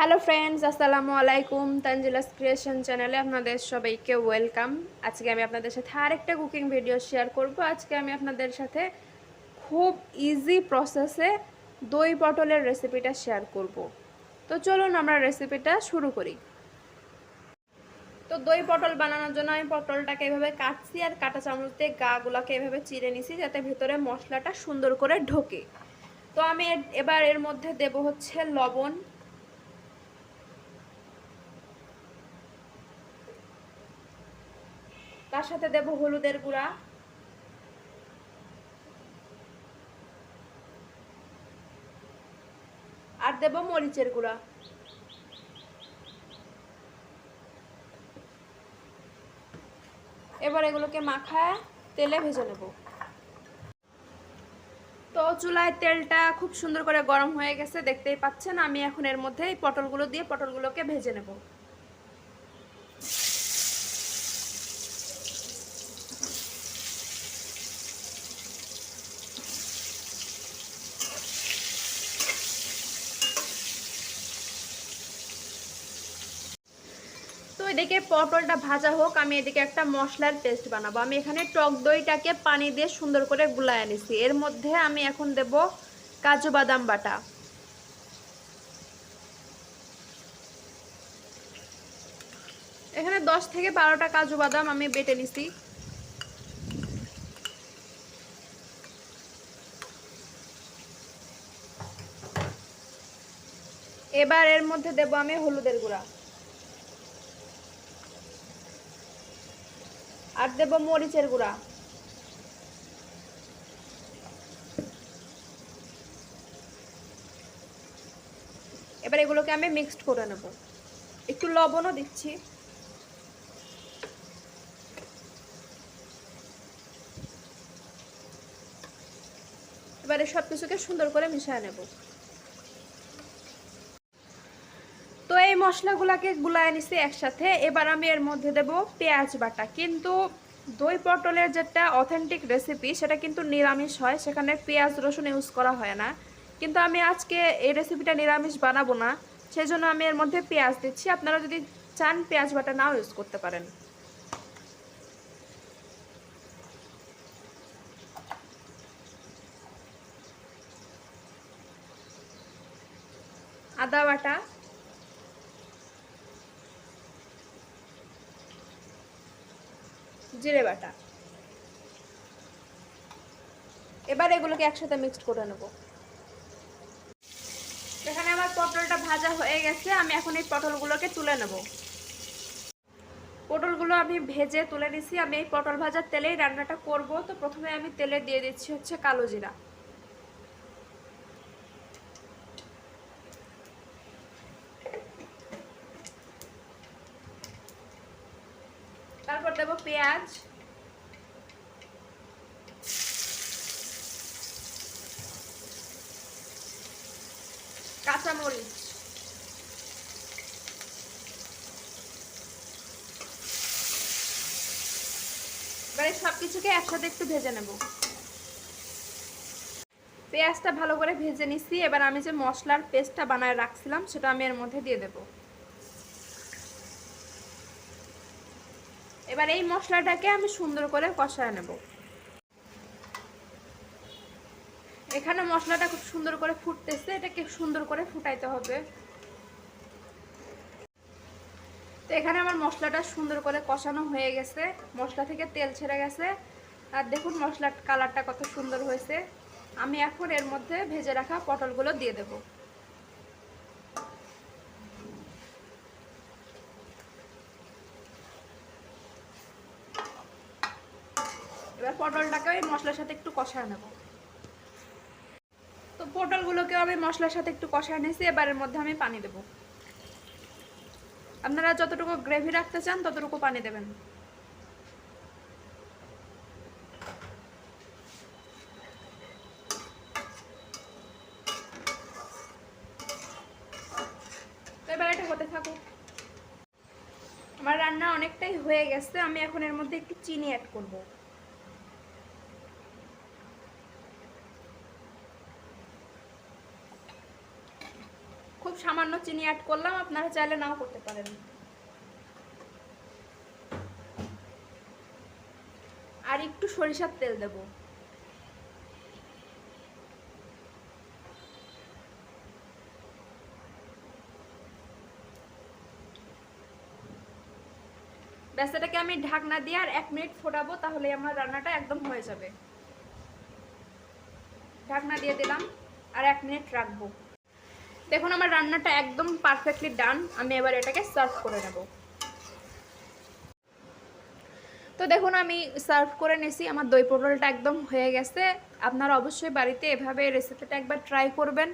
Hello friends আসসালামু আলাইকুম তানজিলাস creation চ্যানেলে আপনাদের সবাইকে ওয়েলকাম আজকে আমি আপনাদের সাথে আরেকটা কুকিং ভিডিও শেয়ার করব। আজকে আমি আপনাদের সাথে খুব ইজি প্রসেসে দই পটলের রেসিপিটা শেয়ার করব। তো চলুন আমরা রেসিপিটা শুরু করি। তো দই পটল বানানোর জন্য আমি পটলটাকে এভাবে কাটছি আর কাটা চামচ দিয়ে গাগুলোকে এভাবে চিড়ে নিছি যাতে ভিতরে মশলাটা সুন্দর করে ঢোকে। তো আমি এবার এর মধ্যে দেব হচ্ছে লবণ তার সাথে দেব হলুদের গুঁড়া। আর দেব মরিচের গুঁড়া। এবার এগুলোকে মাখায় তেলে ভেজে নেব। তো চুলায় তেলটা খুব সুন্দর করে গরম হয়ে গেছে, দেখতেই পাচ্ছেন। আমি এখন এর মধ্যে এই পটলগুলো দিয়ে পটলগুলোকে ভেজে নেব। এদিকে পটলটা ভাজা হোক, আমি এদিকে একটা মশলার পেস্ট বানাবো। আমি এখানে টক দইটাকে পানি দিয়ে সুন্দর করে গুলায় নিছি। এর মধ্যে আমি এখন দেব কাজু বাদাম বাটা। এখানে দশ থেকে বারোটা কাজু বাদাম আমি বেটে নিছি। এবার এর মধ্যে দেব আমি হলুদের গুঁড়া। আর দেব মরিচের গুঁড়া। এবার এগুলোকে আমি মিক্সড করে নেব। একটু লবণও দিচ্ছি। এবারে সব কিছুকে সুন্দর করে মিশিয়ে নেব তো এই মশলাগুলোকে গুলায় নিছি একসাথে। এবার আমি এর মধ্যে দেব পেঁয়াজ বাটা। কিন্তু দই পটলের যেটা অথেন্টিক রেসিপি সেটা কিন্তু নিরামিষ হয়। সেখানে পেঁয়াজ, রসুন ইউজ করা হয় না। কিন্তু আমি আজকে এই রেসিপিটা নিরামিষ বানাবো না। সেই জন্য আমি এর মধ্যে পেঁয়াজ দিচ্ছি। আপনারা যদি চান পেঁয়াজ বাটা, নাও ইউজ করতে পারেন। আদা বাটা। জিরে বাটা। এবার এগুলোকে একসাথে মিক্সড করে নেব। এখানে আমার পটলটা ভাজা হয়ে গেছে, আমি এখন এই পটলগুলোকে তুলে নেব। পটলগুলো আমি ভেজে তুলে নিছি, আমি এই পটল ভাজার তেলেই রান্নাটা করব। তো প্রথমে আমি তেলে দিয়ে দিচ্ছি হচ্ছে কালো জিরা তারপর দেবো পেঁয়াজ। কাঁচামরিচ। এবারে সব কিছুকে একসাথে একটু ভেজে নেব। পেঁয়াজটা ভালো করে ভেজে নিছি। এবার আমি যে মশলার পেস্টটা বানায় রাখছিলাম, সেটা আমি এর মধ্যে দিয়ে দেবো। এবার এই মশলাটাকে আমি সুন্দর করে কষায় নেব। এখানে মশলাটা খুব সুন্দর করে ফুটতেছে, এটাকে সুন্দর করে ফুটাইতে হবে। তো এখানে আমার মশলাটা সুন্দর করে কষানো হয়ে গেছে, মশলা থেকে তেল ছেড়ে গেছে। আর দেখুন মশলার কালারটা কত সুন্দর হয়েছে। আমি এখন এর মধ্যে ভেজে রাখা পটলগুলো দিয়ে দেবো। এবার পটলটাকে ওই মশলার সাথে একটু কষায় নেব। তো পটলগুলোকে আমি মশলার সাথে একটু কষায় নিয়েছি এবারের মধ্যে আমি পানি দেব। আপনারা যতটুকু গ্রেভি রাখতে চান, ততটুকু পানি দেবেন। এবার এটা হতে থাকুক। আমার রান্না অনেকটাই হয়ে গেছে, আমি এখন এর মধ্যে একটু চিনি অ্যাড করব। সামান্য চিনি অ্যাড করলাম, আপনারা চাইলে নাও করতে পারেন। আর একটু সরিষার তেল দেব। ব্যাস, এটাকে আমি ঢাকনা দিয়ে আর এক মিনিট ফোটাবো, তাহলে আমার রান্নাটা একদম হয়ে যাবে। ঢাকনা দিয়ে দিলাম, আর এক মিনিট রাখব। দেখুন, আমার রান্নাটা একদম পারফেক্টলি ডান আমি এবার এটাকে সার্ভ করে নেব। তো দেখুন, আমি সার্ভ করে নিয়েছি। আমার দই পটলটা একদম হয়ে গেছে। আপনারা অবশ্যই বাড়িতে এভাবে রেসিপিটা একবার ট্রাই করবেন।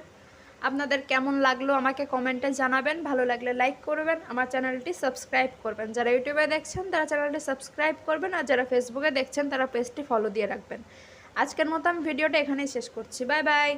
আপনাদের কেমন লাগল আমাকে কমেন্টে জানাবেন। ভালো লাগলে লাইক করবেন। আমার চ্যানেলটি সাবস্ক্রাইব করবেন। যারা ইউটিউবে দেখছেন, তারা চ্যানেলটি সাবস্ক্রাইব করবেন। আর যারা ফেসবুকে দেখছেন, তারা পেজটি ফলো দিয়ে রাখবেন। আজকের মতো আমি ভিডিওটা এখানেই শেষ করছি। Bye bye